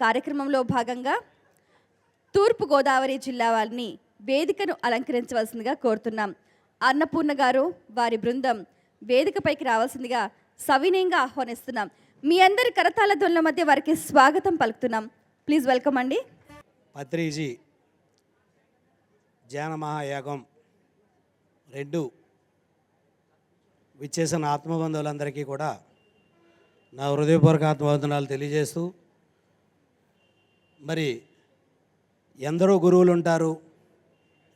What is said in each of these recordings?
కార్యక్రమంలో భాగంగా తూర్పు గోదావరి జిల్లా వారిని వేదికను అలంకరించవలసిందిగా కోరుతున్నాం. అన్నపూర్ణ గారు వారి బృందం వేదికపైకి రావాల్సిందిగా సవినయంగా ఆహ్వానిస్తున్నాం. మీ అందరి కరతాళ ధ్వనుల మధ్య వారికి స్వాగతం పలుకుతున్నాం. ప్లీజ్ వెల్కమ్ అండి. పత్రిజీ జాన మహాయాగం రెండు విచ్చేసిన ఆత్మబంధువులందరికీ కూడా నా హృదయపూర్వక ఆత్మబంధనాలు తెలియజేస్తూ మరి ఎందరో గురువులు ఉంటారు.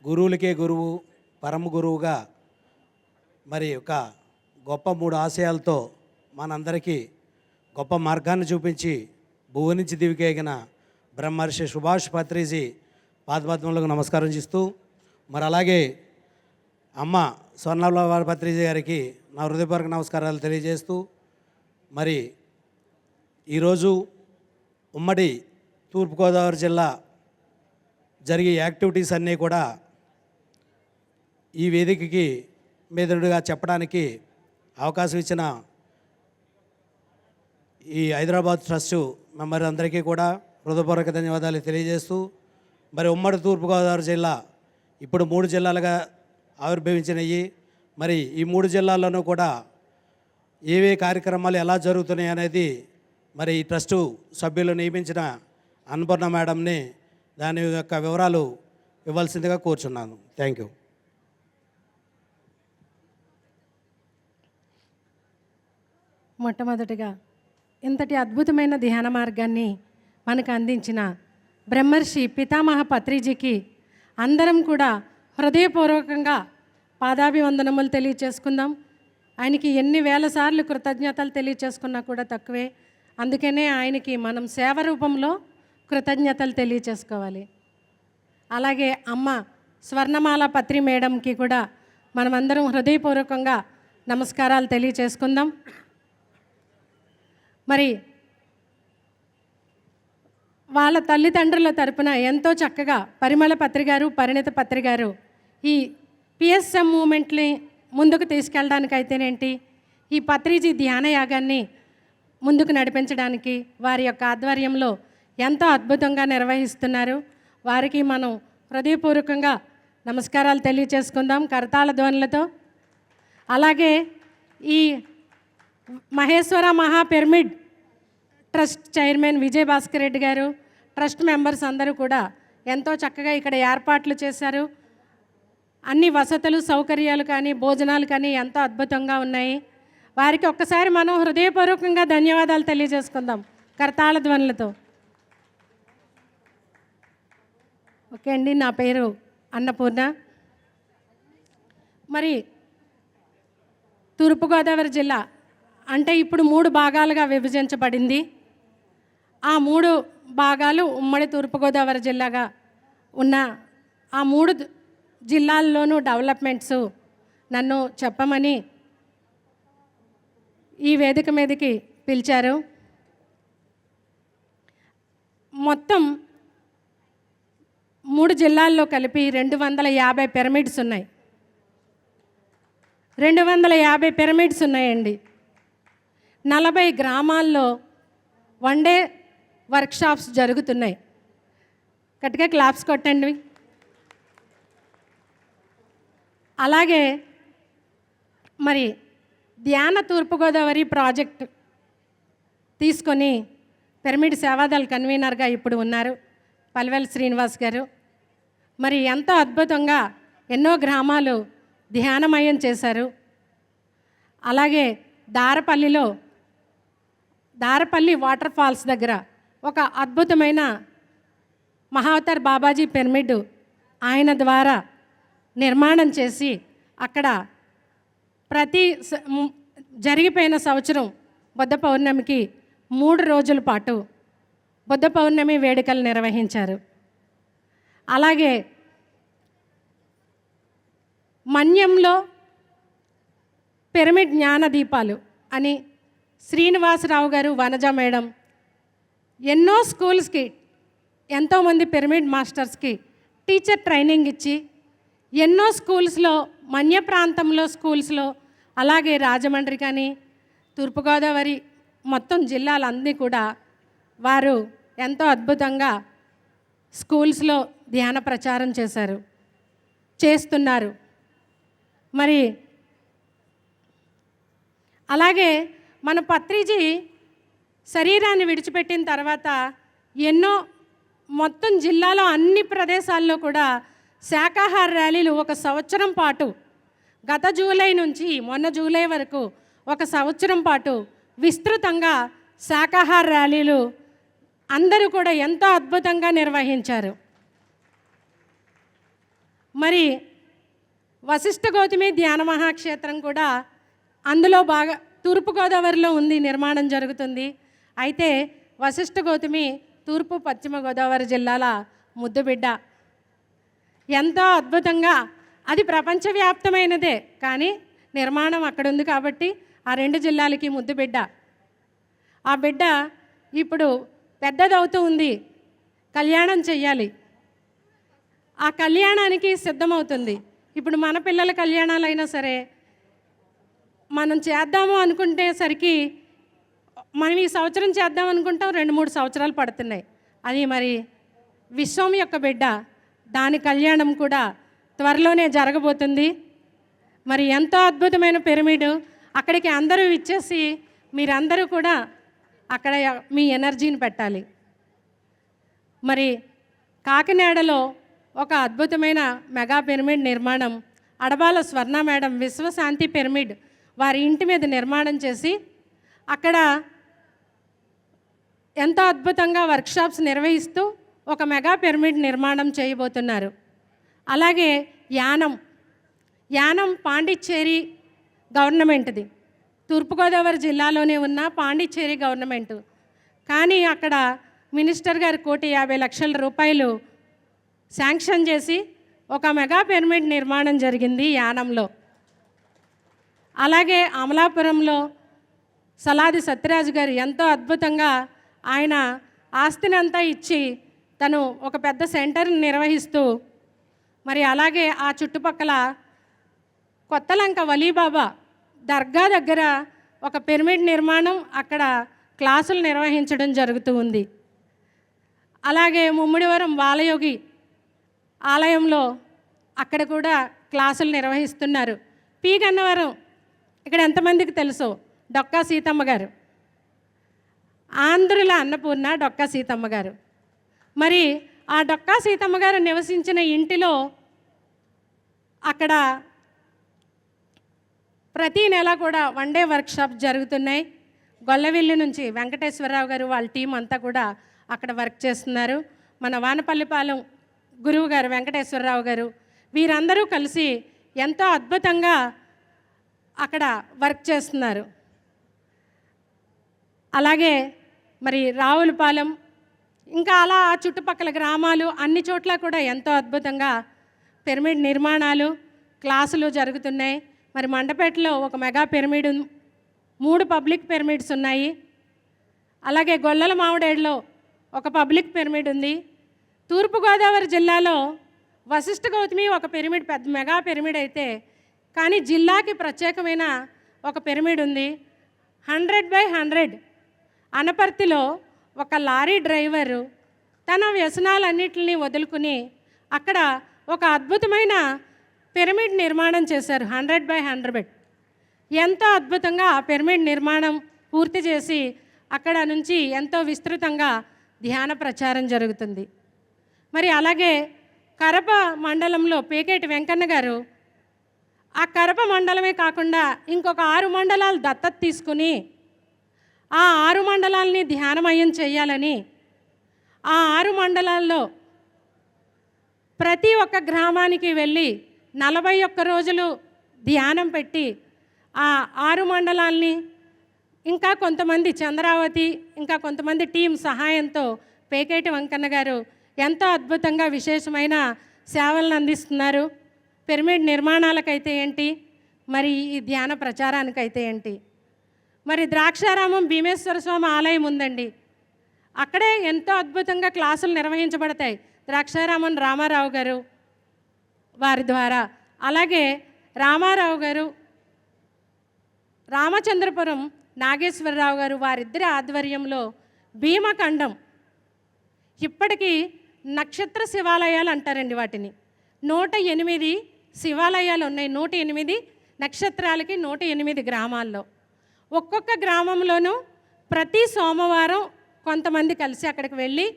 గురువులకే గురువు పరమ గురువుగా మరి ఒక గొప్ప మూడు ఆశయాలతో మనందరికీ గొప్ప మార్గాన్ని చూపించి భువ నుంచి దివికేగిన బ్రహ్మర్షి సుభాష్ పత్రిజీ పాదపద్మలకు నమస్కారం చేస్తూ మరి అలాగే అమ్మ స్వర్ణలవారి పత్రిజీ గారికి నా హృదయపూర్వక నమస్కారాలు తెలియజేస్తూ మరి ఈరోజు ఉమ్మడి తూర్పుగోదావరి జిల్లా జరిగే యాక్టివిటీస్ అన్నీ కూడా ఈ వేదికకి మీదుగా చెప్పడానికి అవకాశం ఇచ్చిన ఈ హైదరాబాద్ ట్రస్ట్ మెంబర్ అందరికీ కూడా హృదయపూర్వక ధన్యవాదాలు తెలియజేస్తూ మరి ఉమ్మడి తూర్పుగోదావరి జిల్లా ఇప్పుడు మూడు జిల్లాలుగా ఆవిర్భవించినవి మరి ఈ మూడు జిల్లాల్లోనూ కూడా ఏవే కార్యక్రమాలు ఎలా జరుగుతున్నాయి అనేది మరి ఈ ట్రస్టు సభ్యులు నియమించిన అన్నపూర్ణ మేడంని దాని యొక్క వివరాలు ఇవ్వాల్సిందిగా కోరుచున్నాను. థ్యాంక్ యూ మొట్టమొదటిగా ఇంతటి అద్భుతమైన ధ్యాన మార్గాన్ని మనకు అందించిన బ్రహ్మర్షి పితామహ పత్రిజీకి అందరం కూడా హృదయపూర్వకంగా పాదాభివందనములు తెలియచేసుకుందాం. ఆయనకి ఎన్ని వేల సార్లు కృతజ్ఞతలు తెలియచేసుకున్నా కూడా తక్కువే. అందుకనే ఆయనకి మనం సేవ రూపంలో కృతజ్ఞతలు తెలియచేసుకోవాలి. అలాగే అమ్మ స్వర్ణమాల పత్రి మేడంకి కూడా మనమందరం హృదయపూర్వకంగా నమస్కారాలు తెలియచేసుకుందాం. మరి వాళ్ళ తల్లిదండ్రుల తరపున ఎంతో చక్కగా పరిమళ పత్రి గారు పరిణిత పత్రి గారు ఈ పిఎస్ఎం మూమెంట్ని ముందుకు తీసుకెళ్ళడానికైతేనేంటి? ఈ పత్రిజీ ధ్యాన యాగాన్ని ముందుకు నడిపించడానికి వారి యొక్క ఆధ్వర్యంలో ఎంతో అద్భుతంగా నిర్వహిస్తున్నారు. వారికి మనం హృదయపూర్వకంగా నమస్కారాలు తెలియచేసుకుందాం కరతాళ ధ్వనులతో. అలాగే ఈ Maheshwara Maha pyramid trust chairman Vijay Bhaskar Reddy గారు ట్రస్ట్ మెంబర్స్ అందరూ కూడా ఎంతో చక్కగా ఇక్కడ ఏర్పాట్లు చేశారు. అన్ని వసతులు సౌకర్యాలు కానీ భోజనాలు కానీ ఎంతో అద్భుతంగా ఉన్నాయి. వారికి ఒక్కసారి మనం హృదయపూర్వకంగా ధన్యవాదాలు తెలియజేసుకుందాం కరతాళ ధ్వనులతో. ఓకే అండి నా పేరు అన్నపూర్ణ. మరి తూర్పుగోదావరి జిల్లా అంటే ఇప్పుడు మూడు భాగాలుగా విభజించబడింది. ఆ మూడు భాగాలు ఉమ్మడి తూర్పుగోదావరి జిల్లాగా ఉన్న ఆ మూడు జిల్లాల్లోనూ డెవలప్మెంట్స్ నన్ను చెప్పమని ఈ వేదిక మీదకి పిలిచారు. మొత్తం మూడు జిల్లాల్లో కలిపి రెండు వందల యాభై పిరమిడ్స్ ఉన్నాయి. రెండు వందల యాభై పిరమిడ్స్ ఉన్నాయండి. నలభై గ్రామాల్లో వన్ డే వర్క్షాప్స్ జరుగుతున్నాయి. గట్టిగా క్లాప్స్ కొట్టండి. అలాగే మరి ధ్యాన తూర్పుగోదావరి ప్రాజెక్ట్ తీసుకొని పిరమిడ్ సేవాదళ కన్వీనర్గా ఇప్పుడు ఉన్నారు పల్వెల్ శ్రీనివాస్ గారు. మరి ఎంతో అద్భుతంగా ఎన్నో గ్రామాలు ధ్యానమయం చేశారు. అలాగే దారపల్లిలో దారపల్లి వాటర్ ఫాల్స్ దగ్గర ఒక అద్భుతమైన మహావతార్ బాబాజీ పిరమిడ్ ఆయన ద్వారా నిర్మాణం చేసి అక్కడ ప్రతి స- జరిగిపోయిన సంవత్సరం బుద్ధ పౌర్ణమికి మూడు రోజుల పాటు బుద్ధ పౌర్ణమి వేడుకలు నిర్వహించారు. అలాగే మన్యంలో పిరమిడ్ జ్ఞాన దీపాలు అని శ్రీనివాసరావు గారు వనజ మేడం ఎన్నో స్కూల్స్కి ఎంతోమంది పిరమిడ్ మాస్టర్స్కి టీచర్ ట్రైనింగ్ ఇచ్చి ఎన్నో స్కూల్స్లో మన్య ప్రాంతంలో స్కూల్స్లో అలాగే రాజమండ్రి కానీ తూర్పుగోదావరి మొత్తం జిల్లాలన్నీ కూడా వారు ఎంతో అద్భుతంగా స్కూల్స్లో ధ్యాన ప్రచారం చేశారు చేస్తున్నారు. మరి అలాగే మన పత్రిజీ శరీరాన్ని విడిచిపెట్టిన తర్వాత ఎన్నో మొత్తం జిల్లాలో అన్ని ప్రదేశాల్లో కూడా శాకాహార ర్యాలీలు ఒక సంవత్సరం పాటు గత జూలై నుంచి మొన్న జూలై వరకు ఒక సంవత్సరం పాటు విస్తృతంగా శాకాహార ర్యాలీలు అందరూ కూడా ఎంతో అద్భుతంగా నిర్వహించారు. మరి వశిష్ఠ గౌతమి ధ్యాన మహాక్షేత్రం కూడా అందులో బాగా తూర్పుగోదావరిలో ఉంది నిర్మాణం జరుగుతుంది. అయితే వశిష్ఠ గౌతమి తూర్పు పశ్చిమ గోదావరి జిల్లాల ముద్దుబిడ్డ. ఎంతో అద్భుతంగా అది ప్రపంచవ్యాప్తమైనదే కానీ నిర్మాణం అక్కడ ఉంది కాబట్టి ఆ రెండు జిల్లాలకి ముద్దు బిడ్డ ఆ బిడ్డ ఇప్పుడు పెద్దదవుతూ ఉంది కళ్యాణం చెయ్యాలి. ఆ కళ్యాణానికి సిద్ధమవుతుంది. ఇప్పుడు మన పిల్లల కళ్యాణాలైనా సరే మనం చేద్దాము అనుకుంటే సరికి మనం ఈ సంవత్సరం చేద్దాం అనుకుంటాం రెండు మూడు సంవత్సరాలు పడుతున్నాయి. అది మరి విశ్వం యొక్క బిడ్డ దాని కళ్యాణం కూడా త్వరలోనే జరగబోతుంది. మరి ఎంతో అద్భుతమైన పిరమిడ్ అక్కడికి అందరూ ఇచ్చేసి మీరందరూ కూడా అక్కడ మీ ఎనర్జీని పెట్టాలి. మరి కాకినాడలో ఒక అద్భుతమైన మెగా పిరమిడ్ నిర్మాణం. అడబాల స్వర్ణ మేడం విశ్వశాంతి పిరమిడ్ వారి ఇంటి మీద నిర్మాణం చేసి అక్కడ ఎంతో అద్భుతంగా వర్క్షాప్స్ నిర్వహిస్తూ ఒక మెగా పిరమిడ్ నిర్మాణం చేయబోతున్నారు. అలాగే యానం యానం పాండిచ్చేరి గవర్నమెంట్ది. తూర్పుగోదావరి జిల్లాలోనే ఉన్న పాండిచ్చేరి గవర్నమెంట్. కానీ అక్కడ మినిస్టర్ గారు కోటి యాభై లక్షల రూపాయలు శాంక్షన్ చేసి ఒక మెగా పిరమిడ్ నిర్మాణం జరిగింది యానంలో. అలాగే అమలాపురంలో సలాది సత్యరాజు గారు ఎంతో అద్భుతంగా ఆయన ఆస్తిని అంతా ఇచ్చి తను ఒక పెద్ద సెంటర్ని నిర్వహిస్తూ మరి అలాగే ఆ చుట్టుపక్కల కొత్తలంక వలీబాబా దర్గా దగ్గర ఒక పిరమిడ్ నిర్మాణం అక్కడ క్లాసులు నిర్వహించడం జరుగుతూ ఉంది. అలాగే ముమ్మిడివరం బాలయోగి ఆలయంలో అక్కడ కూడా క్లాసులు నిర్వహిస్తున్నారు. పి. గన్నవరం ఇక్కడ ఎంతమందికి తెలుసు? డొక్కా సీతమ్మ గారు. ఆంధ్రుల అన్నపూర్ణ డొక్కా సీతమ్మ గారు. మరి ఆ డొక్కా సీతమ్మ గారు నివసించిన ఇంటిలో అక్కడ ప్రతి నెల కూడా వన్ డే వర్క్షాప్ జరుగుతున్నాయి. గొల్లవిల్లి నుంచి వెంకటేశ్వరరావు గారు వాళ్ళ టీం అంతా కూడా అక్కడ వర్క్ చేస్తున్నారు. మన వానపల్లిపాలెం గురువు గారు వెంకటేశ్వరరావు గారు వీరందరూ కలిసి ఎంతో అద్భుతంగా అక్కడ వర్క్ చేస్తున్నారు. అలాగే మరి రావులపాలెం ఇంకా అలా ఆ చుట్టుపక్కల గ్రామాలు అన్ని చోట్ల కూడా ఎంతో అద్భుతంగా పిరమిడ్ నిర్మాణాలు క్లాసులు జరుగుతున్నాయి. మరి మండపేటలో ఒక మెగా పిరమిడ్ మూడు పబ్లిక్ పిరమిడ్స్ ఉన్నాయి. అలాగే గొల్లల మామిడేడులో ఒక పబ్లిక్ పిరమిడ్ ఉంది. తూర్పుగోదావరి జిల్లాలో వశిష్ఠ గౌతమి ఒక పిరమిడ్ పెద్ద మెగా పిరమిడ్ అయితే కానీ జిల్లాకి ప్రత్యేకమైన ఒక పిరమిడ్ ఉంది. హండ్రెడ్ బై హండ్రెడ్ అనపర్తిలో ఒక లారీ డ్రైవరు తన వ్యసనాలన్నిటిని వదులుకుని అక్కడ ఒక అద్భుతమైన పిరమిడ్ నిర్మాణం చేశారు. హండ్రెడ్ బై హండ్రెడ్ ఎంతో అద్భుతంగా ఆ పిరమిడ్ నిర్మాణం పూర్తి చేసి అక్కడ నుంచి ఎంతో విస్తృతంగా ధ్యాన ప్రచారం జరుగుతుంది. మరి అలాగే కరప మండలంలో పేకేటి వెంకన్న గారు ఆ కరప మండలమే కాకుండా ఇంకొక ఆరు మండలాలు దత్తత తీసుకుని ఆ ఆరు మండలాల్ని ధ్యానమయం చేయాలని ఆ ఆరు మండలాల్లో ప్రతి ఒక్క గ్రామానికి వెళ్ళి నలభై ఒక్క రోజులు ధ్యానం పెట్టి ఆ ఆరు మండలాల్ని ఇంకా కొంతమంది చంద్రావతి ఇంకా కొంతమంది టీం సహాయంతో పేకేటి వెంకన్న గారు ఎంతో అద్భుతంగా విశేషమైన సేవలను అందిస్తున్నారు. పిరమిడ్ నిర్మాణాలకైతే ఏంటి? మరి ఈ ధ్యాన ప్రచారానికైతే ఏంటి? మరి ద్రాక్షారామం భీమేశ్వర స్వామి ఆలయం ఉందండి. అక్కడే ఎంతో అద్భుతంగా క్లాసులు నిర్వహించబడతాయి. ద్రాక్షారామం రామారావు గారు వారి ద్వారా. అలాగే రామారావు గారు రామచంద్రపురం నాగేశ్వరరావు గారు వారిద్దరి ఆధ్వర్యంలో భీమఖండం. ఇప్పటికీ నక్షత్ర శివాలయాలు అంటారండి వాటిని. నూట ఎనిమిది శివాలయాలు ఉన్నాయి. నూట ఎనిమిది నక్షత్రాలకి నూట ఎనిమిది గ్రామాల్లో. ఒక్కొక్క గ్రామంలోనూ ప్రతి సోమవారం కొంతమంది కలిసి అక్కడికి వెళ్ళి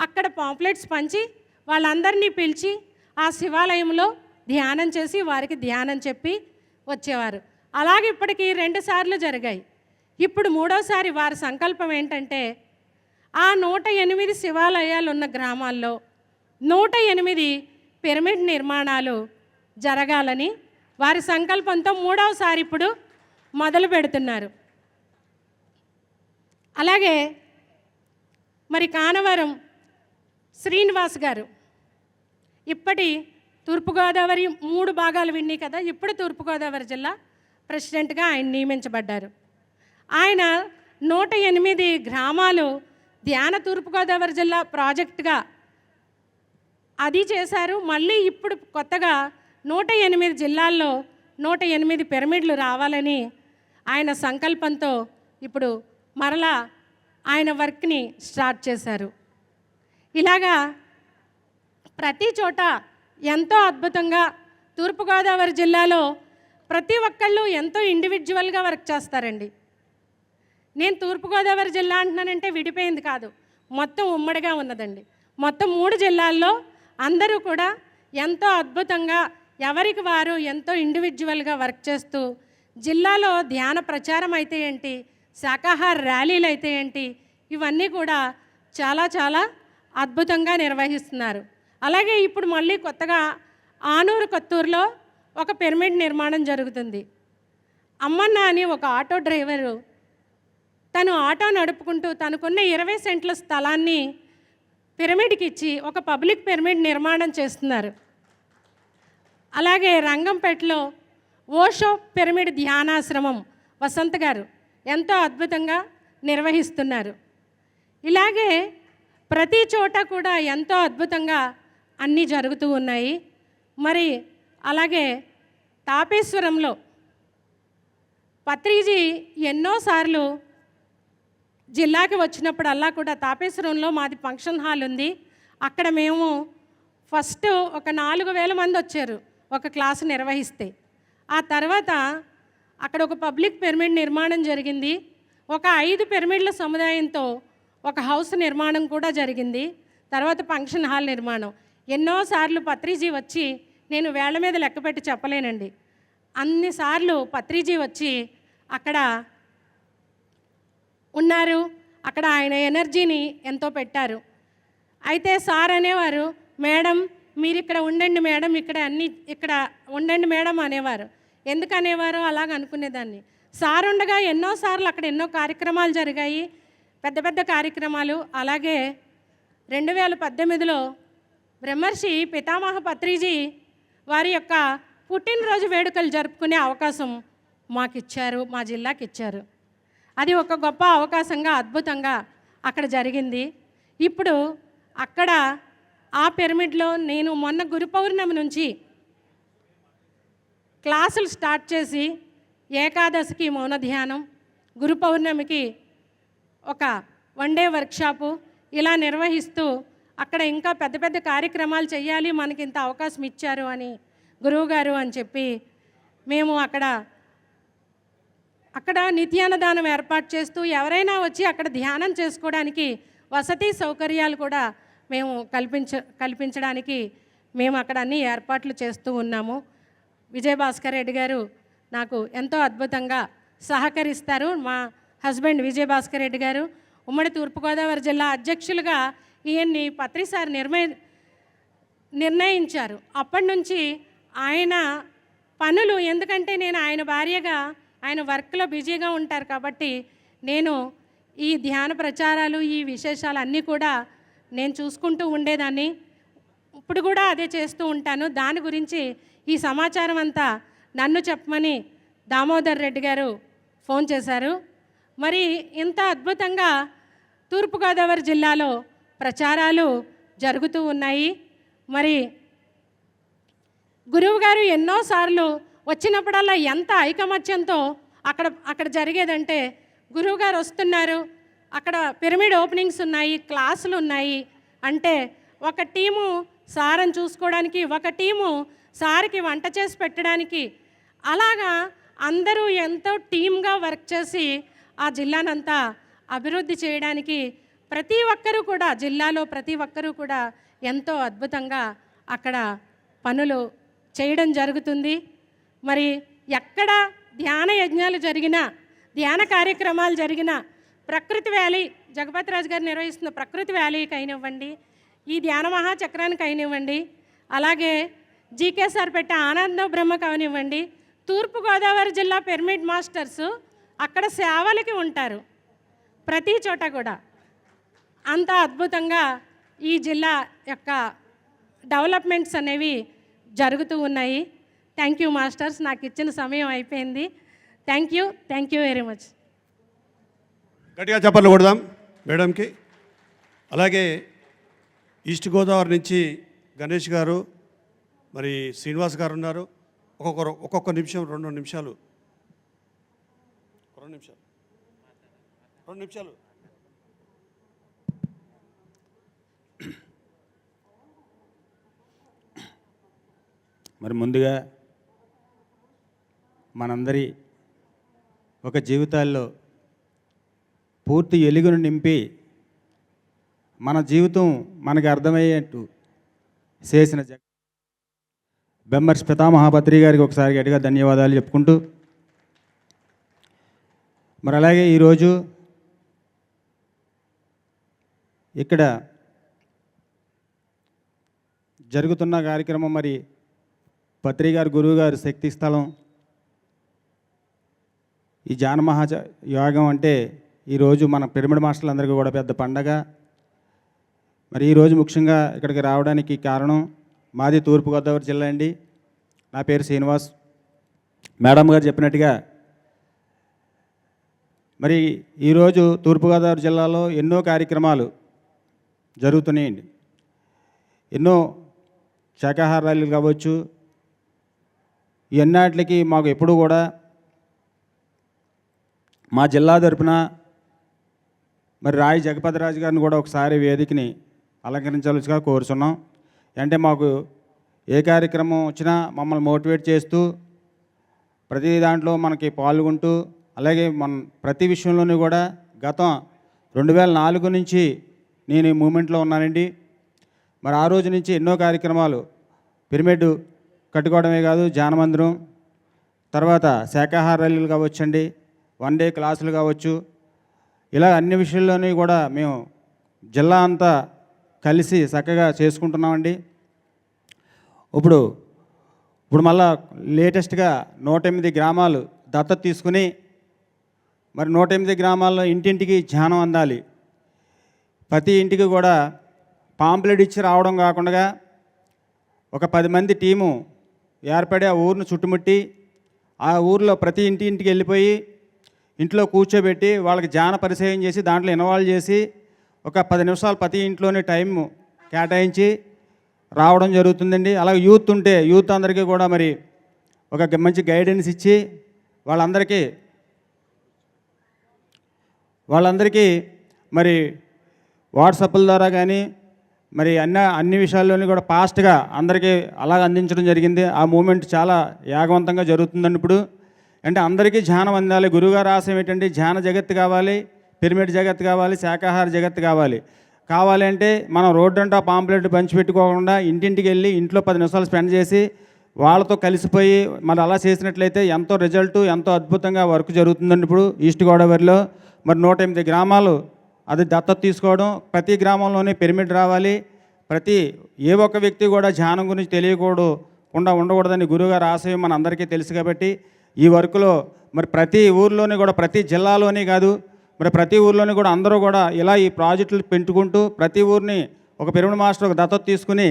అక్కడ పాంప్లెట్స్ పంచి వాళ్ళందరినీ పిలిచి ఆ శివాలయంలో ధ్యానం చేసి వారికి ధ్యానం చెప్పి వచ్చేవారు. అలాగే ఇప్పటికీ రెండుసార్లు జరిగాయి. ఇప్పుడు మూడోసారి వారి సంకల్పం ఏంటంటే ఆ నూట ఎనిమిది శివాలయాలు ఉన్న గ్రామాల్లో నూట ఎనిమిది పిరమిడ్ నిర్మాణాలు జరగాలని వారి సంకల్పంతో మూడవసారి ఇప్పుడు మొదలు పెడుతున్నారు. అలాగే మరి కానవరం శ్రీనివాస్ గారు ఇప్పటి తూర్పుగోదావరి మూడు భాగాలు విన్నీ కదా ఇప్పుడు తూర్పుగోదావరి జిల్లా ప్రెసిడెంట్గా ఆయన నియమించబడ్డారు. ఆయన నూట ఎనిమిది గ్రామాలు ధ్యాన తూర్పుగోదావరి జిల్లా ప్రాజెక్టుగా అది చేశారు. మళ్ళీ ఇప్పుడు కొత్తగా నూట ఎనిమిది జిల్లాల్లో నూట ఎనిమిది పిరమిడ్లు రావాలని ఆయన సంకల్పంతో ఇప్పుడు మరలా ఆయన వర్క్ని స్టార్ట్ చేశారు. ఇలాగా ప్రతి చోట ఎంతో అద్భుతంగా తూర్పుగోదావరి జిల్లాలో ప్రతి ఒక్కళ్ళు ఎంతో ఇండివిజువల్గా వర్క్ చేస్తారండి. నేను తూర్పుగోదావరి జిల్లా అంటున్నానంటే విడిపోయింది కాదు. మొత్తం ఉమ్మడిగా ఉన్నదండి. మొత్తం మూడు జిల్లాల్లో అందరూ కూడా ఎంతో అద్భుతంగా ఎవరికి వారు ఎంతో ఇండివిజువల్గా వర్క్ చేస్తూ జిల్లాలో ధ్యాన ప్రచారం అయితే ఏంటి శాకాహార ర్యాలీలు అయితే ఏంటి ఇవన్నీ కూడా చాలా చాలా అద్భుతంగా నిర్వహిస్తున్నారు. అలాగే ఇప్పుడు మళ్ళీ కొత్తగా ఆనూరు కొత్తూరులో ఒక పిరమిడ్ నిర్మాణం జరుగుతుంది. అమ్మన్న అని ఒక ఆటో డ్రైవరు తను ఆటో నడుపుకుంటూ తనకున్న ఇరవై సెంట్ల స్థలాన్ని పిరమిడ్కి ఇచ్చి ఒక పబ్లిక్ పిరమిడ్ నిర్మాణం చేస్తున్నారు. అలాగే రంగంపేటలో ఓషో పిరమిడ్ ధ్యానాశ్రమం వసంత్ గారు ఎంతో అద్భుతంగా నిర్వహిస్తున్నారు. ఇలాగే ప్రతి చోట కూడా ఎంతో అద్భుతంగా అన్నీ జరుగుతూ ఉన్నాయి. మరి అలాగే తాపేశ్వరంలో పత్రిజీ ఎన్నోసార్లు జిల్లాకి వచ్చినప్పుడల్లా కూడా తాపేశ్వరంలో మాది ఫంక్షన్ హాల్ ఉంది. అక్కడ మేము ఫస్ట్ ఒక నాలుగు వేల మంది వచ్చారు ఒక క్లాసు నిర్వహిస్తే. ఆ తర్వాత అక్కడ ఒక పబ్లిక్ పిరమిడ్ నిర్మాణం జరిగింది. ఒక ఐదు పిరమిడ్ల సముదాయంతో ఒక హౌస్ నిర్మాణం కూడా జరిగింది. తర్వాత ఫంక్షన్ హాల్ నిర్మాణం. ఎన్నోసార్లు పత్రిజీ వచ్చి నేను వేళ్ళ మీద లెక్కపెట్టి చెప్పలేనండి. అన్నిసార్లు పత్రిజీ వచ్చి అక్కడ ఉన్నారు. అక్కడ ఆయన ఎనర్జీని ఎంతో పెట్టారు. అయితే సార్ అనేవారు మేడం మీరు ఇక్కడ ఉండండి మేడం ఇక్కడ అన్ని ఇక్కడ ఉండండి మేడం అనేవారు. ఎందుకు అనేవారు అలాగ అనుకునేదాన్ని. సార్ ఉండగా ఎన్నోసార్లు అక్కడ ఎన్నో కార్యక్రమాలు జరిగాయి. పెద్ద పెద్ద కార్యక్రమాలు. అలాగే రెండు వేల పద్దెనిమిదిలో బ్రహ్మర్షి పితామహ పత్రిజీ వారి యొక్క పుట్టినరోజు వేడుకలు జరుపుకునే అవకాశం మాకు ఇచ్చారు మా జిల్లాకి ఇచ్చారు అది ఒక గొప్ప అవకాశంగా అద్భుతంగా అక్కడ జరిగింది. ఇప్పుడు అక్కడ ఆ పిరమిడ్లో నేను మొన్న గురు పౌర్ణమి నుంచి క్లాసులు స్టార్ట్ చేసి ఏకాదశికి మౌన ధ్యానం గురు పౌర్ణమికి ఒక వన్ డే వర్క్షాపు ఇలా నిర్వహిస్తూ అక్కడ ఇంకా పెద్ద పెద్ద కార్యక్రమాలు చేయాలి మనకి ఇంత అవకాశం ఇచ్చారు అని గురువుగారు అని చెప్పి మేము అక్కడ అక్కడ నిత్యాన్నదానం ఏర్పాటు చేస్తూ ఎవరైనా వచ్చి అక్కడ ధ్యానం చేసుకోవడానికి వసతి సౌకర్యాలు కూడా మేము కల్పించ కల్పించడానికి మేము అక్కడ అన్ని ఏర్పాట్లు చేస్తూ ఉన్నాము. విజయభాస్కర్ రెడ్డి గారు నాకు ఎంతో అద్భుతంగా సహకరిస్తారు. మా హస్బెండ్ విజయభాస్కర్ రెడ్డి గారు ఉమ్మడి తూర్పుగోదావరి జిల్లా అధ్యక్షులుగా ఈయన్ని పత్రిసారి నిర్మయ నిర్ణయించారు. అప్పటి నుంచి ఆయన పనులు ఎందుకంటే నేను ఆయన భార్యగా ఆయన వర్క్లో బిజీగా ఉంటారు కాబట్టి నేను ఈ ధ్యాన ప్రచారాలు ఈ విశేషాలు అన్నీ కూడా నేను చూసుకుంటూ ఉండేదాన్ని. ఇప్పుడు కూడా అదే చేస్తూ ఉంటాను. దాని గురించి ఈ సమాచారం అంతా నన్ను చెప్పమని దామోదర్ రెడ్డి గారు ఫోన్ చేశారు. మరి ఇంత అద్భుతంగా తూర్పుగోదావరి జిల్లాలో ప్రచారాలు జరుగుతూ ఉన్నాయి. మరి గురువు గారు ఎన్నోసార్లు వచ్చినప్పుడల్లా ఎంత ఐకమత్యంతో అక్కడ అక్కడ జరిగేదంటే గురువుగారు వస్తున్నారు. అక్కడ పిరమిడ్ ఓపెనింగ్స్ ఉన్నాయి క్లాసులు ఉన్నాయి. అంటే ఒక టీము సారని చూసుకోవడానికి ఒక టీము సార్కి వంట చేసి పెట్టడానికి అలాగా అందరూ ఎంతో టీమ్గా వర్క్ చేసి ఆ జిల్లానంతా అభివృద్ధి చేయడానికి ప్రతి ఒక్కరూ కూడా జిల్లాలో ప్రతి ఒక్కరూ కూడా ఎంతో అద్భుతంగా అక్కడ పనులు చేయడం జరుగుతుంది. మరి ఎక్కడ ధ్యాన యజ్ఞాలు జరిగినా ధ్యాన కార్యక్రమాలు జరిగినా ప్రకృతి వ్యాలీ జగపతి రాజు గారు నిర్వహిస్తున్న ప్రకృతి వ్యాలీకి అయినివ్వండి ఈ ధ్యాన మహాచక్రానికి అయినివ్వండి అలాగే జీకే సార్ పెట్టే ఆనంద బ్రహ్మకు అవనివ్వండి తూర్పుగోదావరి జిల్లా పిరమిడ్ మాస్టర్స్ అక్కడ సేవలకి ఉంటారు ప్రతి చోట కూడా. అంత అద్భుతంగా ఈ జిల్లా యొక్క డెవలప్మెంట్స్ అనేవి జరుగుతూ ఉన్నాయి. థ్యాంక్ యూ మాస్టర్స్ నాకు ఇచ్చిన సమయం అయిపోయింది. Thank you thank you very much గట్టిగా చెప్పలు కొడదాం మేడంకి. అలాగే ఈస్ట్ గోదావరి నుంచి గణేష్ గారు మరి శ్రీనివాస్ గారు ఉన్నారు. ఒక్కొక్కరు ఒక్కొక్క నిమిషం రెండు నిమిషాలు. రెండు నిమిషాలు. రెండు నిమిషాలు. మరి ముందుగా మనందరి ఒక జీవితాల్లో పూర్తి ఎలుగును నింపి మన జీవితం మనకి అర్థమయ్యేట్టు చేసిన జగ బెమ్మర్స్ పితామహాపత్రి గారికి ఒకసారి గట్టిగా ధన్యవాదాలు చెప్పుకుంటూ మరి అలాగే ఈరోజు ఇక్కడ జరుగుతున్న కార్యక్రమం మరి పత్రి గురువుగారు గురువు గారు శక్తి స్థలం ఈ జానమహాజ యోగం అంటే ఈరోజు మన పిరమిడ్ మాస్టర్లందరికీ కూడా పెద్ద పండగ. మరి ఈరోజు ముఖ్యంగా ఇక్కడికి రావడానికి కారణం మాది తూర్పుగోదావరి జిల్లా అండి. నా పేరు శ్రీనివాస్. మేడం గారు చెప్పినట్టుగా మరి ఈరోజు తూర్పుగోదావరి జిల్లాలో ఎన్నో కార్యక్రమాలు జరుగుతున్నాయండి. ఎన్నో శాకాహార ర్యాలీలు కావచ్చు ఎన్నాటికి మాకు ఎప్పుడు కూడా మా జిల్లా తరపున మరి రాయి జగపతిరాజు గారిని కూడా ఒకసారి వేదికని అలంకరించవలసిగా కోరుచున్నాం. అంటే మాకు ఏ కార్యక్రమం వచ్చినా మమ్మల్ని మోటివేట్ చేస్తూ ప్రతి దాంట్లో మనకి పాల్గొంటూ అలాగే మన ప్రతి విషయంలోనూ కూడా గతం రెండు వేల నాలుగు నుంచి నేను ఈ మూమెంట్లో ఉన్నానండి. మరి ఆ రోజు నుంచి ఎన్నో కార్యక్రమాలు. పిరమిడ్ కట్టుకోవడమే కాదు జానమందిరం తర్వాత శాకాహార ర్యాలీలు కావచ్చండి. వన్ డే క్లాసులు కావచ్చు. ఇలా అన్ని విషయాల్లోని కూడా మేము జిల్లా అంతా కలిసి చక్కగా చేసుకుంటున్నామండి. ఇప్పుడు ఇప్పుడు మళ్ళా లేటెస్ట్గా నూట ఎనిమిది గ్రామాలు దత్తత తీసుకుని మరి నూట ఎనిమిది గ్రామాల్లో ఇంటింటికి ధ్యానం అందాలి. ప్రతి ఇంటికి కూడా పాంప్లెట్ ఇచ్చి రావడం కాకుండా ఒక పది మంది టీము ఏర్పడి ఆ ఊరిని చుట్టుముట్టి ఆ ఊరిలో ప్రతి ఇంటి ఇంటికి వెళ్ళిపోయి ఇంట్లో కూర్చోబెట్టి వాళ్ళకి జాన పరిచయం చేసి దాంట్లో ఇన్వాల్వ్ చేసి ఒక పది నిమిషాలు ప్రతి ఇంట్లోనే టైం కేటాయించి రావడం జరుగుతుందండి. అలాగే యూత్ ఉంటే యూత్ అందరికీ కూడా మరి ఒక మంచి గైడెన్స్ ఇచ్చి వాళ్ళందరికీ వాళ్ళందరికీ మరి వాట్సాప్ల ద్వారా కానీ మరి అన్ని అన్ని విషయాల్లోని కూడా ఫాస్ట్గా అందరికీ అలాగ అందించడం జరిగింది. ఆ మూమెంట్ చాలా యాగవంతంగా జరుగుతుందండి ఇప్పుడు. అంటే అందరికీ ధ్యానం అందాలి. గురుగారు ఆశయం ఏంటంటే ధ్యాన జగత్తు కావాలి పిరమిడ్ జగత్తు కావాలి శాకాహార జగత్తు కావాలి. కావాలంటే మనం రోడ్డు అంటా పాంప్లెట్ పంచిపెట్టుకోకుండా ఇంటింటికి వెళ్ళి ఇంట్లో పది నిమిషాలు స్పెండ్ చేసి వాళ్ళతో కలిసిపోయి మరి అలా చేసినట్లయితే ఎంతో రిజల్ట్ ఎంతో అద్భుతంగా వర్క్ జరుగుతుందండి ఇప్పుడు ఈస్ట్ గోదావరిలో. మరి నూట ఎనిమిది గ్రామాలు అది దత్తత తీసుకోవడం ప్రతి గ్రామంలోనే పిరమిడ్ రావాలి. ప్రతి ఏ ఒక్క వ్యక్తి కూడా ధ్యానం గురించి తెలియకూడదు కుండా ఉండకూడదని గురువుగారు ఆశయం మన అందరికీ తెలుసు కాబట్టి ఈ వర్క్లో మరి ప్రతి ఊర్లోని కూడా ప్రతి జిల్లాలోనే కాదు మరి ప్రతి ఊర్లోని కూడా అందరూ కూడా ఇలా ఈ ప్రాజెక్టులు పెంచుకుంటూ ప్రతి ఊరిని ఒక పిరమిడ్ మాస్టర్ ఒక దత్తత తీసుకుని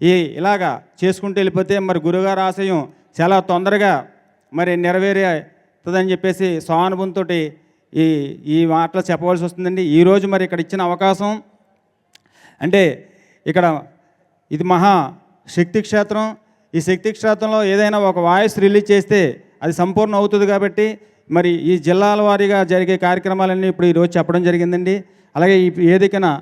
ఈ ఇలాగా చేసుకుంటూ వెళ్ళిపోతే మరి గురుగారు ఆశయం చాలా తొందరగా మరి నెరవేరుతుందని చెప్పేసి సానుభూతితో ఈ ఈ మాటలు చెప్పవలసి వస్తుందండి. ఈరోజు మరి ఇక్కడ ఇచ్చిన అవకాశం అంటే ఇక్కడ ఇది మహా శక్తి క్షేత్రం. ఈ శక్తి క్షేత్రంలో ఏదైనా ఒక వాయిస్ రిలీజ్ చేస్తే అది సంపూర్ణ అవుతుంది కాబట్టి మరి ఈ జిల్లాల వారీగా జరిగే కార్యక్రమాలన్నీ ఇప్పుడు ఈరోజు చెప్పడం జరిగిందండి. అలాగే ఈ ఏదికన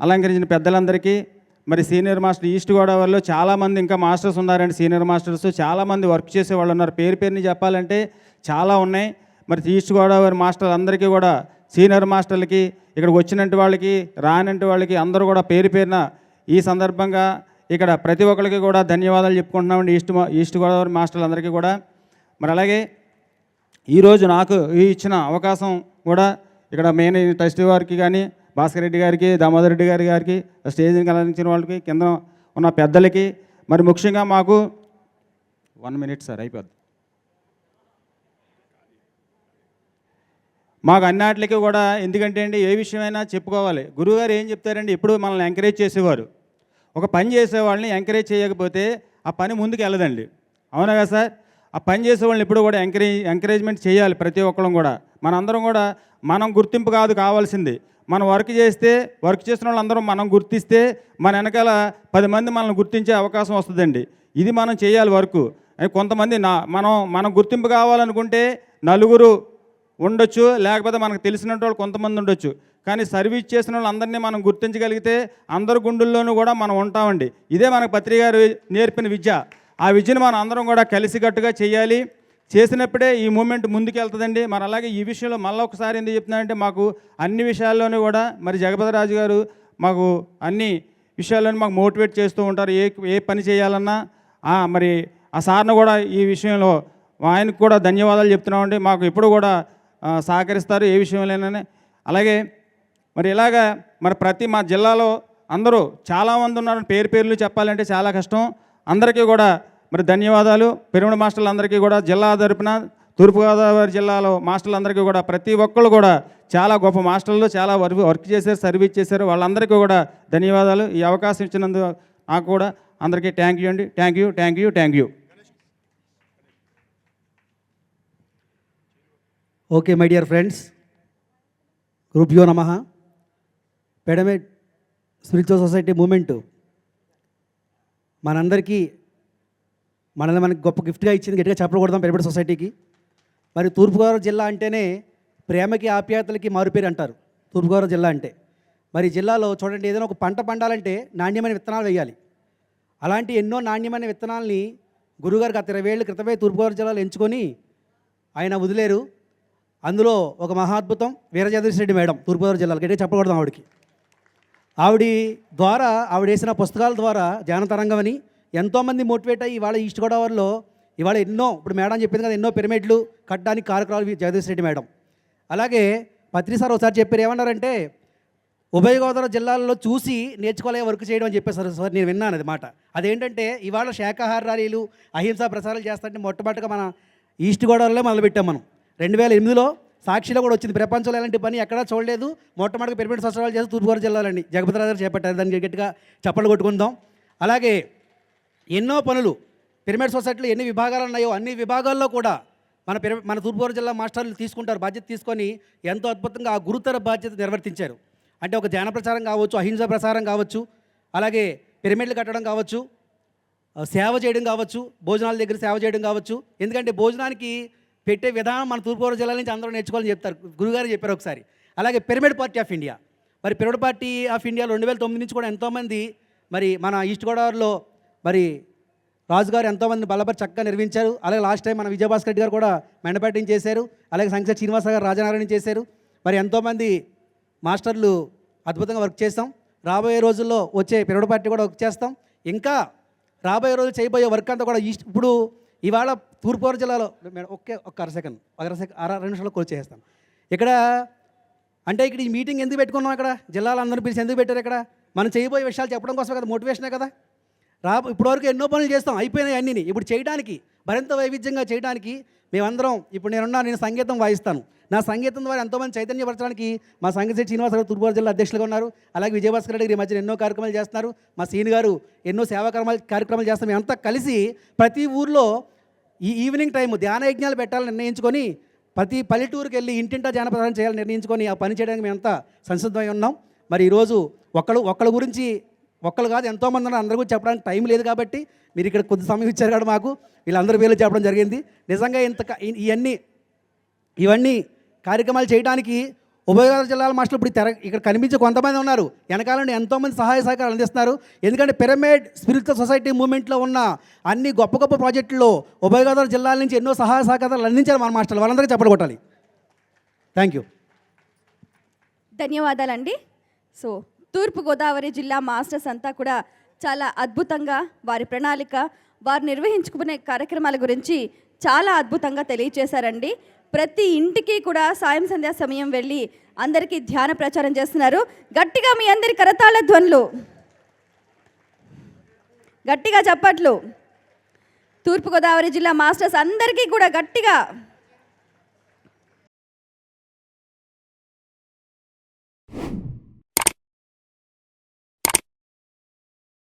అలంకరించిన పెద్దలందరికీ మరి సీనియర్ మాస్టర్ ఈస్ట్ గోదావరిలో చాలామంది ఇంకా మాస్టర్స్ ఉన్నారండి సీనియర్ మాస్టర్స్. చాలామంది వర్క్ చేసే వాళ్ళు ఉన్నారు. పేరు పేరుని చెప్పాలంటే చాలా ఉన్నాయి. మరి ఈస్ట్ గోదావరి మాస్టర్లు అందరికీ కూడా సీనియర్ మాస్టర్లకి ఇక్కడికి వచ్చినట్టు వాళ్ళకి రానంటి వాళ్ళకి అందరూ కూడా పేరు పేరున ఈ సందర్భంగా ఇక్కడ ప్రతి ఒక్కరికి కూడా ధన్యవాదాలు చెప్పుకుంటున్నామండి. ఈస్ట్ మా- ఈస్ట్ గోదావరి మాస్టర్లందరికీ కూడా. మరి అలాగే ఈరోజు నాకు ఇచ్చిన అవకాశం కూడా ఇక్కడ మెయిన్ ట్రస్టీ వారికి కానీ భాస్కర్ రెడ్డి గారికి దామోదర్ రెడ్డి గారి గారికి స్టేజ్ని కల్పించిన వాళ్ళకి కింద ఉన్న పెద్దలకి మరి ముఖ్యంగా మాకు వన్ మినిట్ సార్ అయిపోద్ది. మాకు అన్నిటికి కూడా ఎందుకంటే అండి ఏ విషయమైనా చెప్పుకోవాలి. గురువుగారు ఏం చెప్తారండి? ఎప్పుడు మనల్ని ఎంకరేజ్ చేసేవారు. ఒక పని చేసేవాళ్ళని ఎంకరేజ్ చేయకపోతే ఆ పని ముందుకు వెళ్ళదండి అవునా కదా సార్? ఆ పని చేసే వాళ్ళని ఎప్పుడు కూడా ఎంకరేజ్ ఎంకరేజ్మెంట్ చేయాలి ప్రతి ఒక్కరం కూడా. మనందరం కూడా మనం గుర్తింపు కాదు కావాల్సింది. మనం వర్క్ చేస్తే వర్క్ చేసిన వాళ్ళందరం మనం గుర్తిస్తే మన వెనకాల పది మంది మనల్ని గుర్తించే అవకాశం వస్తుందండి. ఇది మనం చేయాలి వర్క్ కొంతమంది నా మనం మనం గుర్తింపు కావాలనుకుంటే నలుగురు ఉండొచ్చు లేకపోతే మనకు తెలిసినట్టు వాళ్ళు కొంతమంది ఉండొచ్చు. కానీ సర్వీస్ చేసిన వాళ్ళందరినీ మనం గుర్తించగలిగితే అందరి గుండెల్లోనూ కూడా మనం ఉంటామండి. ఇదే మనకు పత్రిక గారు నేర్పిన విద్య. ఆ విద్యను మనం అందరం కూడా కలిసికట్టుగా చేయాలి. చేసినప్పుడే ఈ మూమెంట్ ముందుకెళ్తుందండి. మరి అలాగే ఈ విషయంలో మళ్ళీ ఒకసారి ఎందుకు చెప్తున్నానంటే మాకు అన్ని విషయాల్లోనూ కూడా మరి జగపతిరాజు గారు మాకు అన్ని విషయాల్లోనూ మాకు మోటివేట్ చేస్తూ ఉంటారు. ఏ ఏ పని చేయాలన్నా మరి ఆ సార్ను కూడా ఈ విషయంలో ఆయనకు కూడా ధన్యవాదాలు చెప్తున్నామండి. మాకు ఎప్పుడు కూడా సహకరిస్తారు ఏ విషయంలోనైనా. అలాగే మరి ఇలాగా మరి ప్రతి మా జిల్లాలో అందరూ చాలామంది ఉన్నారు పేరు పేర్లు చెప్పాలంటే చాలా కష్టం. అందరికీ కూడా మరి ధన్యవాదాలు. పిరమిడ్ మాస్టర్లందరికీ కూడా జిల్లా తరపున తూర్పుగోదావరి జిల్లాలో మాస్టర్లందరికీ కూడా ప్రతి ఒక్కళ్ళు కూడా చాలా గొప్ప మాస్టర్లు చాలా వర్క్ వర్క్ చేశారు సర్వీస్ చేశారు. వాళ్ళందరికీ కూడా ధన్యవాదాలు. ఈ అవకాశం ఇచ్చినందుకు నాకు కూడా అందరికీ థ్యాంక్ యూ అండి. Thank you thank you thank you okay my dear friends గ్రూప్యో నమ పెడమెడ్ స్పిరిచువల్ సొసైటీ మూమెంటు మనందరికీ మనల్ని మనకి గొప్ప గిఫ్ట్గా ఇచ్చింది గట్టిగా చెప్పకూడదాం పెడమెడ్ సొసైటీకి. మరి తూర్పుగోదావరి జిల్లా అంటేనే ప్రేమకి ఆప్యాయతలకి మారుపేరు అంటారు. తూర్పుగోదావరి జిల్లా అంటే. మరి జిల్లాలో చూడండి ఏదైనా ఒక పంట పండాలంటే నాణ్యమైన విత్తనాలు వేయాలి. అలాంటి ఎన్నో నాణ్యమైన విత్తనాలని గురుగారు గత ఇరవై ఏళ్ళ క్రితమే తూర్పుగోదావరి జిల్లాలో ఎంచుకొని ఆయన వదిలేరు. అందులో ఒక మహాద్భుతం వీరజగదీష్ రెడ్డి మేడం తూర్పుగోదావరి జిల్లాలో. గట్టిగా చెప్పకూడదాం ఆవిడకి. ఆవిడ ద్వారా ఆవిడ వేసిన పుస్తకాల ద్వారా ధ్యానతరంగం అని ఎంతోమంది మోటివేట్ అయ్యి ఇవాళ ఈస్ట్ గోదావరిలో ఇవాళ ఎన్నో ఇప్పుడు మేడం చెప్పింది కదా ఎన్నో పిరమిడ్లు కట్టడానికి కార్యక్రమాలు జగదీష్ రెడ్డి మేడం. అలాగే పత్రి సార్ ఒకసారి చెప్పారు ఏమన్నారంటే ఉభయ గోదావరి జిల్లాల్లో చూసి నేర్చుకోలే వర్క్ చేయడం అని చెప్పేసారు సార్ నేను విన్నాను అది మాట అదేంటంటే ఇవాళ శాఖాహార ర్యాలీలు అహింసా ప్రసారాలు చేస్తారంటే మొట్టమొదటిగా మన ఈస్ట్ గోదావరిలో మొదలుపెట్టాం మనం. రెండు వేల ఎనిమిదిలో సాక్షిలో కూడా వచ్చింది. ప్రపంచంలో ఎలాంటి పని ఎక్కడా చూడలేదు. మొట్టమొదటిగా పిరమిడ్ సంవత్సరాలు చేసి తూర్పుగోదావరి జిల్లాలండి జగపతిరాజు గారు చేపట్టారు. దానికి గట్టిగా చప్పట్లు కొట్టుకుందాం. అలాగే ఎన్నో పనులు పిరమిడ్ సొసైటీలో ఎన్ని విభాగాలు ఉన్నాయో అన్ని విభాగాల్లో కూడా మన పిర మన తూర్పుగోదావరి జిల్లా మాస్టర్లు తీసుకుంటారు. బాధ్యత తీసుకొని ఎంతో అద్భుతంగా ఆ గురుతర బాధ్యత నిర్వర్తించారు. అంటే ఒక ధ్యాన ప్రచారం కావచ్చు అహింస ప్రసారం కావచ్చు అలాగే పిరమిడ్లు కట్టడం కావచ్చు సేవ చేయడం కావచ్చు భోజనాల దగ్గర సేవ చేయడం కావచ్చు. ఎందుకంటే భోజనానికి పెట్టే విధానం మన తూర్పుగోదావరి జిల్లా నుంచి అందరూ నేర్చుకోవాలని చెప్తారు. గురుగారు చెప్పారు ఒకసారి. అలాగే పిరమిడ్ పార్టీ ఆఫ్ ఇండియా. మరి పిరమిడ్ పార్టీ ఆఫ్ ఇండియా రెండు వేల తొమ్మిది నుంచి కూడా ఎంతోమంది మరి మన ఈస్ట్ గోదావరిలో మరి రాజుగారు ఎంతోమంది బలపరి చక్కగా నిర్మించారు అలాగే లాస్ట్ టైం మన విజయభాస్కర్ రెడ్డి గారు కూడా మెండపేటం చేశారు. అలాగే సంఖ్య శ్రీనివాస గారు రాజనారాయణ చేశారు. మరి ఎంతోమంది మాస్టర్లు అద్భుతంగా వర్క్ చేస్తాం. రాబోయే రోజుల్లో వచ్చే పిరమిడ్ పార్టీ కూడా వర్క్ చేస్తాం. ఇంకా రాబోయే రోజులు చేయబోయే వర్క్ అంతా కూడా ఈస్ట్ ఇప్పుడు ఇవాళ తూర్పుగోదావరి జిల్లాలో మేడం ఒకే ఒక్క అర సెకండ్ ఒక అర సెకండ్ అర రెండు నిమిషాలు కోల్ చేస్తాం ఇక్కడ అంటే ఇక్కడ ఈ మీటింగ్ ఎందుకు పెట్టుకున్నాం ఇక్కడ? జిల్లాలో అందరూ పిలిచి ఎందుకు పెట్టారు ఇక్కడ? మనం చేయబోయే విషయాలు చెప్పడం కోసం కదా మోటివేషనే కదా? రా ఇప్పటివరకు ఎన్నో పనులు చేస్తాం అయిపోయినాయి అన్నీ ఇప్పుడు చేయడానికి మరింత వైవిధ్యంగా చేయడానికి మేమందరం ఇప్పుడు నేనున్నా నేను సంగీతం వాయిస్తాను. నా సంగీతం ద్వారా ఎంతోమంది చైతన్యపరచడానికి మా సంగీత శ్రీనివాస గారు తూర్పుగోదావరి జిల్లా అధ్యక్షులుగా ఉన్నారు. అలాగే విజయభాస్కర్ రెడ్డి గారు ఈ మధ్యన ఎన్నో కార్యక్రమాలు చేస్తున్నారు. మా సీని గారు ఎన్నో సేవా కార్యక్రమాలు కార్యక్రమాలు చేస్తాం మేమంతా కలిసి ప్రతి ఊర్లో ఈ ఈవినింగ్ టైం ధ్యాన యజ్ఞాలు పెట్టాలని నిర్ణయించుకొని ప్రతి పల్లెటూరుకి వెళ్ళి ఇంటింటా జానపదాన్ని చేయాలని నిర్ణయించుకొని ఆ పని చేయడానికి మేమంతా సంసిద్ధమై ఉన్నాం. మరి ఈరోజు ఒక్కళ్ళు ఒక్కళ్ళ గురించి ఒక్కరు కాదు ఎంతోమంది ఉన్నారు. అందరి గురించి చెప్పడానికి టైం లేదు కాబట్టి మీరు ఇక్కడ కొద్ది సమయం ఇచ్చారు కాబట్టి మాకు వీళ్ళందరూ వీళ్ళు చెప్పడం జరిగింది. నిజంగా ఇంత ఇవన్నీ ఇవన్నీ కార్యక్రమాలు చేయడానికి ఉభయగోదావరి జిల్లాల మాస్టర్లు ఇప్పుడు తెర ఇక్కడ కనిపించే కొంతమంది ఉన్నారు. వెనకాల నుండి ఎంతోమంది సహాయ సహకారాలు అందిస్తున్నారు. ఎందుకంటే పిరమిడ్ స్పిరిచువల్ సొసైటీ మూవ్మెంట్లో ఉన్న అన్ని గొప్ప గొప్ప ప్రాజెక్టుల్లో ఉభయగోదావరి జిల్లాల నుంచి ఎన్నో సహాయ సహకారాలు అందించారు మన మాస్టర్లు. వాళ్ళందరికీ చెప్పగొట్టాలి థ్యాంక్ యూ ధన్యవాదాలండి. సో తూర్పుగోదావరి జిల్లా మాస్టర్స్ అంతా కూడా చాలా అద్భుతంగా వారి ప్రణాళిక వారు నిర్వహించుకునే కార్యక్రమాల గురించి చాలా అద్భుతంగా తెలియచేశారండి. ప్రతి ఇంటికి కూడా సాయం సంధ్యా సమయం వెళ్ళి అందరికీ ధ్యాన ప్రచారం చేస్తున్నారు. గట్టిగా మీ అందరి కరతాళ ధ్వనులు. గట్టిగా చప్పట్లు. తూర్పుగోదావరి జిల్లా మాస్టర్స్ అందరికీ కూడా గట్టిగా